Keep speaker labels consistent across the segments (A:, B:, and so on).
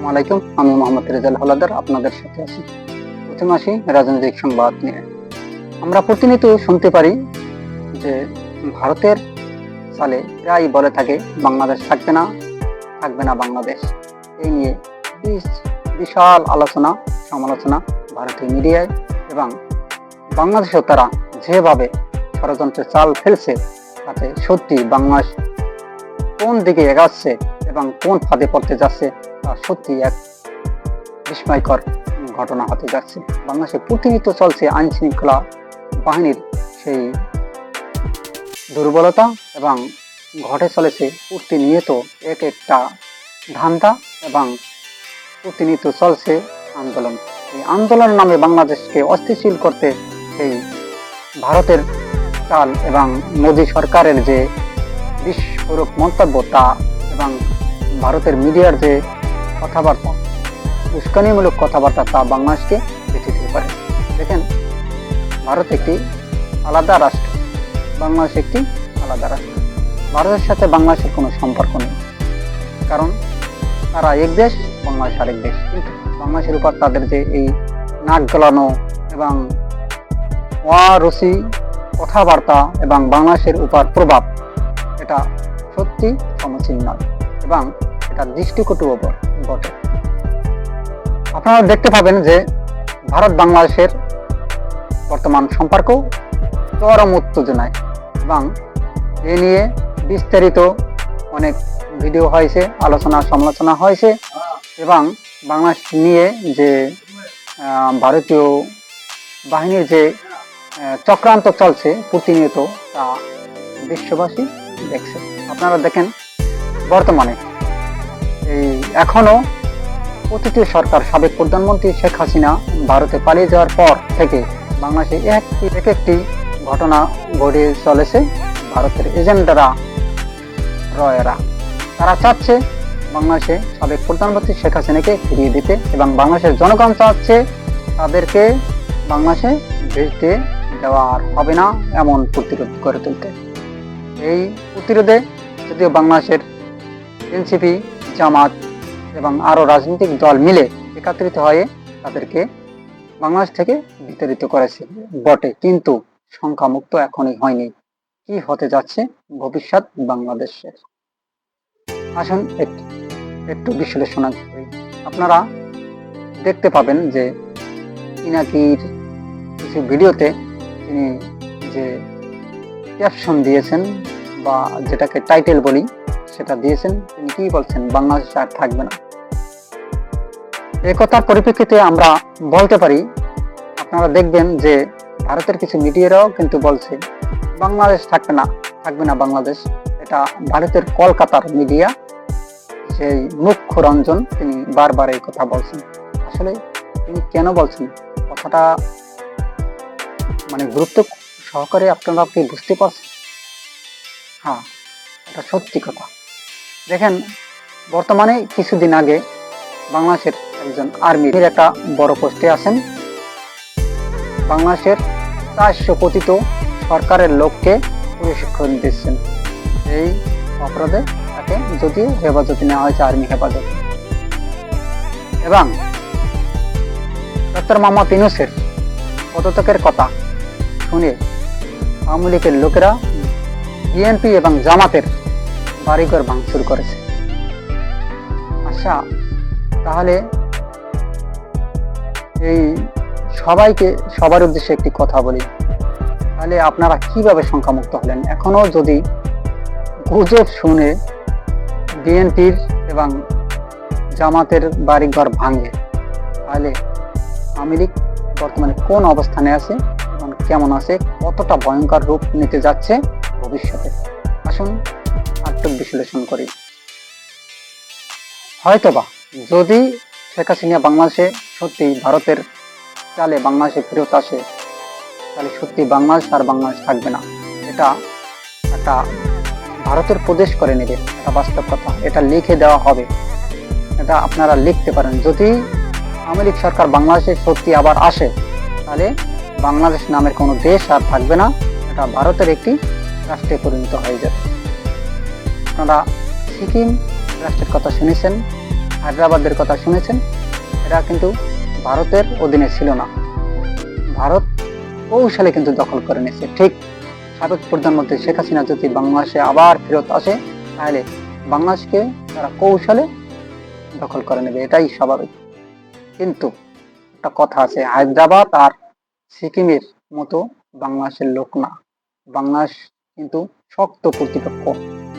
A: আসসালামু আলাইকুম। আমি মোহাম্মদ রেজাল হলাদার, আপনাদের সাথে আছি। প্রথমে আসি রাজনৈতিক সংবাদ নিয়ে। আমরা প্রতিনিয়ত শুনতে পারি যে ভারতের সালে প্রায় বলে থাকে, বাংলাদেশ থাকবে না থাকবে না বাংলাদেশ। এই নিয়ে বিশাল আলোচনা, সমালোচনা ভারতীয় মিডিয়ায় এবং বাংলাদেশেও তারা যেভাবে ষড়যন্ত্রের চাল ফেলছে, তাতে সত্যি বাংলাদেশ কোন দিকে এগাচ্ছে এবং কোন ফাঁদে পড়তে যাচ্ছে সত্যি এক বিস্ময়কর ঘটনা হতে যাচ্ছে। বাংলাদেশে প্রতিনিয়ত চলছে আইন শৃঙ্খলা বাহিনীর সেই দুর্বলতা এবং ঘটে চলেছে প্রতিনিয়ত এক একটা ধান্দা এবং প্রতিনিয়ত চলছে আন্দোলন। এই আন্দোলনের নামে বাংলাদেশকে অস্থিতিশীল করতে সেই ভারতের চাল এবং মোদী সরকারের যে বিস্ফোরক মন্তব্য তা এবং ভারতের মিডিয়ার যে কথাবার্তা। উস্কানিমূলক কথাবার্তা তা বাংলাদেশকে বেঁচে দিতে পারে। দেখেন, ভারত একটি আলাদা রাষ্ট্র। বাংলাদেশ একটি আলাদা রাষ্ট্র। ভারতের সাথে বাংলাদেশের কোনো সম্পর্ক নেই। কারণ, তারা এক দেশ, বাংলাদেশ আরেক দেশ। কিন্তু বাংলাদেশের উপর তাদের যে এই নাক গলানো এবং অরসি কথাবার্তা এবং বাংলাদেশের উপর প্রভাব, এটা সত্যি সমীচীন নয়। এবং এটা দৃষ্টিকটুও বট- বটে আপনারা দেখতে পাবেন যে ভারত বাংলাদেশের বর্তমান সম্পর্ক চরম উত্তেজনায় এবং এ নিয়ে বিস্তারিত অনেক ভিডিও হয়েছে, আলোচনা সমালোচনা হয়েছে এবং বাংলাদেশ নিয়ে যে ভারতীয় বাহিনীর যে চক্রান্ত চলছে প্রতিনিয়ত তা বিশ্ববাসী দেখছে। আপনারা দেখেন বর্তমানে এই, এখনও প্রতিটি সরকার, সাবেক প্রধানমন্ত্রী শেখ হাসিনা ভারতে পালিয়ে যাওয়ার পর থেকে বাংলাদেশে একটি এক একটি ঘটনা ঘটে চলেছে, ভারতের এজেন্ডারা রয়েরা। তারা চাচ্ছে বাংলাদেশে সাবেক প্রধানমন্ত্রী শেখ হাসিনাকে ফিরিয়ে দিতে এবং বাংলাদেশের জনগণ চাচ্ছে তাদেরকে বাংলাদেশে ভেজতে দেওয়ার হবে না এমন প্রতিরোধ করে তুলতে। এই প্রতিরোধে যদিও বাংলাদেশের এনসিপি জামাত এবং আরও রাজনৈতিক দল মিলে একত্রিত হয়ে তাদেরকে বাংলাদেশ থেকে বিতাড়িত করেছে বটে। কিন্তু সংখ্যামুক্ত এখনই হয়নি। কি হতে যাচ্ছে ভবিষ্যৎ বাংলাদেশের? আসুন একটু একটু বিশ্লেষণ করি। আপনারা দেখতে পাবেন যে ইনাকির কিছু ভিডিওতে তিনি যে ক্যাপশন দিয়েছেন বা যেটাকে টাইটেল বলি সেটা দিয়েছেন তিনি কি বলছেন, বাংলাদেশ আর থাকবে না। এ কথার পরিপ্রেক্ষিতে আমরা বলতে পারি, আপনারা দেখবেন যে ভারতের কিছু মিডিয়ারাও কিন্তু বলছে, বাংলাদেশ থাকবে না থাকবে না বাংলাদেশ। এটা ভারতের কলকাতার মিডিয়া, সেই মুখ্য রঞ্জন, তিনি বারবার এই কথা বলছেন। আসলে তিনি কেন বলছেন? কথাটা মানে গুরুত্ব সহকারে আপনারা কি বুঝতে পারছেন? হ্যাঁ এটা সত্যি কথা। দেখেন, বর্তমানে কিছুদিন আগে বাংলাদেশের একজন আর্মির একটা বড় পোস্টে আছেন। বাংলাদেশের চারশো পতিত সরকারের লোককে প্রশিক্ষণ দিচ্ছেন। এই অপরাধে তাকে যদিও হেফাজতে নেওয়া হয়েছে, আর্মি হেফাজতে। এবং ডক্টর মোহাম্মদ ইউনুসের পদত্যাগের কথা শুনে আওয়ামী লীগের লোকেরা বিএনপি এবং জামাতের বাড়িঘর ভাঙচুর করেছে। আচ্ছা তাহলে এই সবাইকে সবার উদ্দেশ্যে একটি কথা বলি। তাহলে আপনারা কীভাবে সংখ্যামুক্ত হলেন? এখনও যদি গুজব শুনে বিএনপির এবং জামাতের বাড়িঘর ভাঙে, তাহলে লীগ বর্তমানে কোন অবস্থানে আছে এবং কেমন আছে, কতটা ভয়ঙ্কর রূপ নিতে যাচ্ছে ভবিষ্যতে? আসুন আত্ম বিশ্লেষণ করি। হয়তোবা যদি শেখ হাসিনা বাংলাদেশে সত্যি ভারতের চালে বাংলাদেশে ফেরত আসে, তাহলে সত্যি বাংলাদেশ আর বাংলাদেশ থাকবে না। এটা একটা ভারতের প্রদেশ করে নেবে, এটা বাস্তব কথা। এটা লিখে দেওয়া হবে। এটা আপনারা লিখতে পারেন। যদি লীগ সরকার বাংলাদেশে সত্যি আবার আসে, তাহলে বাংলাদেশ নামের কোনো দেশ আর থাকবে না। এটা ভারতের একটি রাষ্ট্রে পরিণত হয়ে যাবে। আপনারা সিকিম রাষ্ট্রের কথা শুনেছেন, হায়দ্রাবাদের কথা শুনেছেন, এরা কিন্তু ভারতের অধীনে ছিল না। ভারত কৌশলে কিন্তু দখল করে নিয়েছে। ঠিক সাবেক প্রধানমন্ত্রী শেখ হাসিনা যদি বাংলাদেশে আবার ফেরত আসে, তাহলে বাংলাদেশকে তারা কৌশলে দখল করে নেবে, এটাই স্বাভাবিক। কিন্তু একটা কথা আছে, হায়দ্রাবাদ আর সিকিমের মতো বাংলাদেশের লোক না। বাংলাদেশ কিন্তু শক্ত কর্তৃপক্ষ।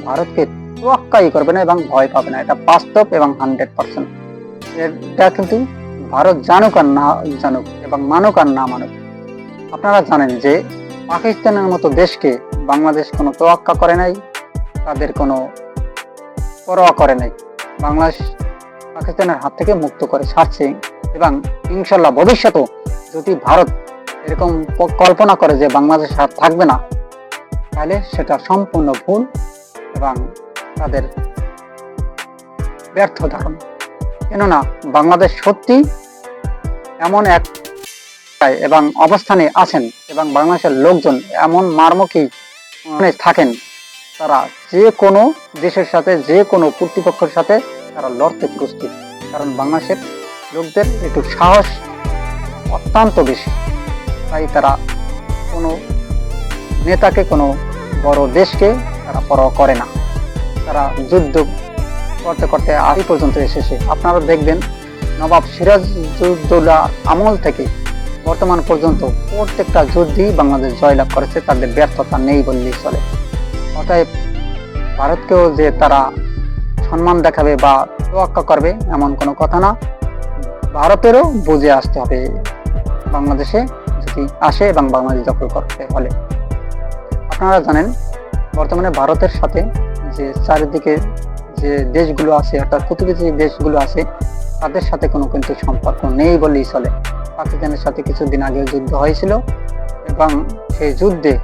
A: ভারতকে তোয়াক্কাই করবে না এবং ভয় পাবে না। এটা বাস্তব এবং হান্ড্রেড পার্সেন্ট। এটা কিন্তু ভারত জানুক আর না জানুক এবং মানুক আর না মানুক। আপনারা জানেন যে পাকিস্তানের মতো দেশকে বাংলাদেশ কোনো তোয়াক্কা করে নাই, তাদের কোনো পরোয়া করে নাই। বাংলাদেশ পাকিস্তানের হাত থেকে মুক্ত করে ছাড়ছে এবং ইনশাল্লাহ ভবিষ্যতেও যদি ভারত এরকম কল্পনা করে যে বাংলাদেশ আর থাকবে না, তাহলে সেটা সম্পূর্ণ ভুল এবং তাদের ব্যর্থ ধারণা কেননা বাংলাদেশ সত্যি এমন এক এবং অবস্থানে আছেন এবং বাংলাদেশের লোকজন এমন মারমুখী থাকেন, তারা যে কোনো দেশের সাথে, যে কোনো কর্তৃপক্ষের সাথে তারা লড়তে প্রস্তুত। কারণ বাংলাদেশের লোকদের একটু সাহস অত্যন্ত বেশি। তাই তারা কোনো নেতাকে, কোনো বড় দেশকে তারা পরোয়া করে না। তারা যুদ্ধ করতে করতে আজ পর্যন্ত এসেছে। আপনারা দেখবেন নবাব সিরাজউদ্দৌলা আমল থেকে বর্তমান পর্যন্ত প্রত্যেকটা যুদ্ধই বাংলাদেশ জয়লাভ করেছে, তাদের ব্যর্থতা নেই বললেই চলে। অতএব ভারতকেও যে তারা সম্মান দেখাবে বা তোয়াক্কা করবে এমন কোনো কথা না। ভারতেরও বুঝে আসতে হবে বাংলাদেশে যদি আসে এবং বাংলাদেশ দখল করতে হলে আপনারা জানেন, বর্তমানে ভারতের সাথে যে চারিদিকে যে দেশগুলো আছে, অর্থাৎ প্রতিবেশী দেশগুলো আছে, তাদের সাথে কোনো কিন্তু সম্পর্ক নেই বললেই চলে। পাকিস্তানের সাথে কিছুদিন আগে যুদ্ধ হয়েছিল এবং সেই যুদ্ধে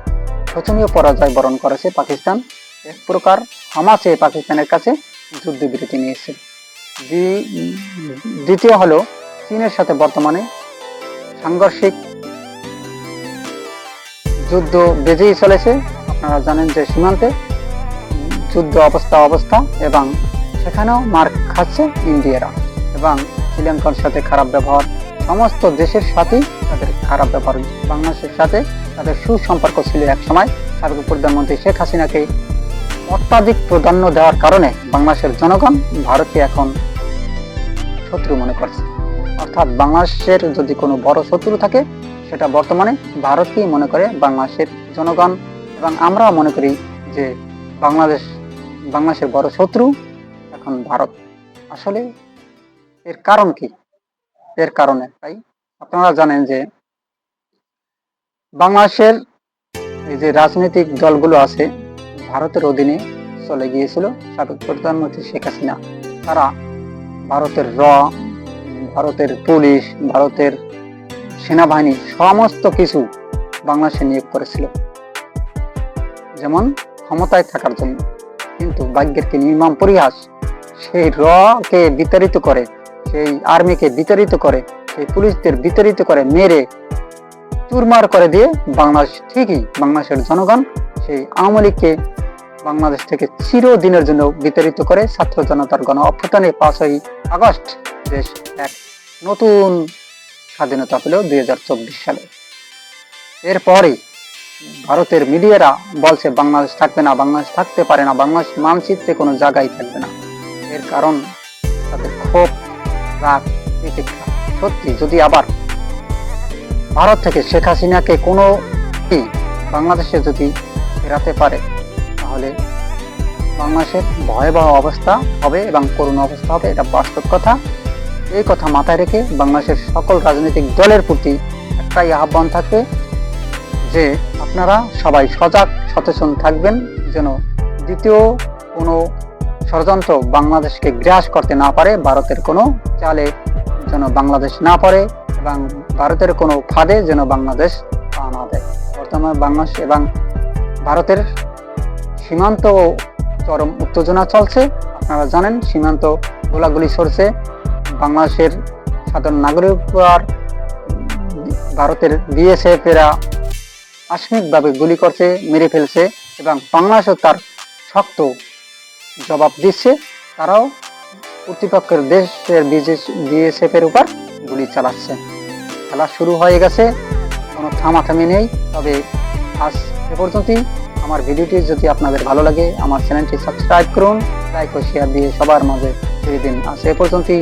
A: শোচনীয় পরাজয় বরণ করেছে পাকিস্তান। এক প্রকার হামাসে পাকিস্তানের কাছে যুদ্ধবিরতি নিয়েছে। দ্বি- দ্বিতীয় হলো চীনের সাথে বর্তমানে সাংঘর্ষিক যুদ্ধ বেজেই চলেছে। আপনারা জানেন যে সীমান্তে যুদ্ধ অবস্থা অবস্থা এবং সেখানেও মার খাচ্ছে ইন্ডিয়ারা এবং শ্রীলঙ্কার সাথে খারাপ ব্যবহার। সমস্ত দেশের সাথেই তাদের খারাপ ব্যবহার। বাংলাদেশের সাথে তাদের সুসম্পর্ক ছিল এক সময়। সাবেক প্রধানমন্ত্রী শেখ হাসিনাকে অত্যাধিক প্রাধান্য দেওয়ার কারণে বাংলাদেশের জনগণ ভারতকে এখন শত্রু মনে করছে। অর্থাৎ বাংলাদেশের যদি কোনো বড় শত্রু থাকে সেটা বর্তমানে ভারতকেই মনে করে বাংলাদেশের জনগণ এবং আমরাও মনে করি যে বাংলাদেশ, বাংলাদেশের বড় শত্রু এখন ভারত। আসলে এর কারণ কি? এর কারণে তাই আপনারা জানেন যে বাংলাদেশের এই যে রাজনৈতিক দলগুলো আছে, ভারতের অধীনে চলে গিয়েছিল সাবেক প্রধানমন্ত্রী শেখ হাসিনা। তারা ভারতের র, ভারতের পুলিশ, ভারতের সেনাবাহিনী, সমস্ত কিছু বাংলাদেশে নিয়োগ করেছিল। যেমন ক্ষমতায় থাকার জন্য। কিন্তু ভাগ্যের কি নির্মম পরিহাস? সেই র কে বিতাড়িত করে, সেই আর্মিকে বিতাড়িত করে, সেই পুলিশদের বিতাড়িত করে মেরে চুরমার করে দিয়ে বাংলাদেশ ঠিকই বাংলাদেশের জনগণ সেই আওয়ামী লীগকে বাংলাদেশ থেকে চিরদিনের জন্য বিতাড়িত করে ছাত্র জনতার গণ অভ্যুত্থানে পাঁচই আগস্ট দেশ এক নতুন স্বাধীনতা পেল দু হাজার চব্বিশ সালে। এরপরে ভারতের মিডিয়ারা বলছে, বাংলাদেশ থাকবে না, বাংলাদেশ থাকতে পারে না, বাংলাদেশ মানচিত্রে কোনো জায়গায় থাকবে না। এর কারণ তাদের ক্ষোভ, রাগ প্রতীক্ষা সত্যি, যদি আবার ভারত থেকে শেখ হাসিনাকে কোনো বাংলাদেশে যদি ফেরাতে পারে, তাহলে বাংলাদেশের ভয়াবহ অবস্থা হবে এবং করুণ অবস্থা হবে, এটা বাস্তব কথা। এই কথা মাথায় রেখে বাংলাদেশের সকল রাজনৈতিক দলের প্রতি একটাই আহ্বান থাকবে যে আপনারা সবাই সজাগ, সচেতন থাকবেন, যেন দ্বিতীয় কোনো ষড়যন্ত্র বাংলাদেশকে গ্রাস করতে না পারে, ভারতের কোনো চালে যেন বাংলাদেশ না পড়ে এবং ভারতের কোনো ফাঁদে যেন বাংলাদেশ পা না দেয়। বর্তমানে বাংলাদেশ এবং ভারতের সীমান্ত চরম উত্তেজনা চলছে। আপনারা জানেন, সীমান্ত গোলাগুলি সরছে। বাংলাদেশের সাধারণ নাগরিক আর ভারতের বিএসএফ এরা আকস্মিকভাবে গুলি করছে, মেরে ফেলছে এবং বাংলাদেশও তার শক্ত জবাব দিচ্ছে। তারাও কর্তৃপক্ষের দেশের বিএসএফ এর উপর গুলি চালাচ্ছে। খেলা শুরু হয়ে গেছে, কোনো থামাথামি নেই। তবে আজ এ পর্যন্তই। আমার ভিডিওটি যদি আপনাদের ভালো লাগে, আমার চ্যানেলটি সাবস্ক্রাইব করুন, লাইক ও শেয়ার দিয়ে সবার মাঝে ছেড়ে দিন। আজ এ পর্যন্তই।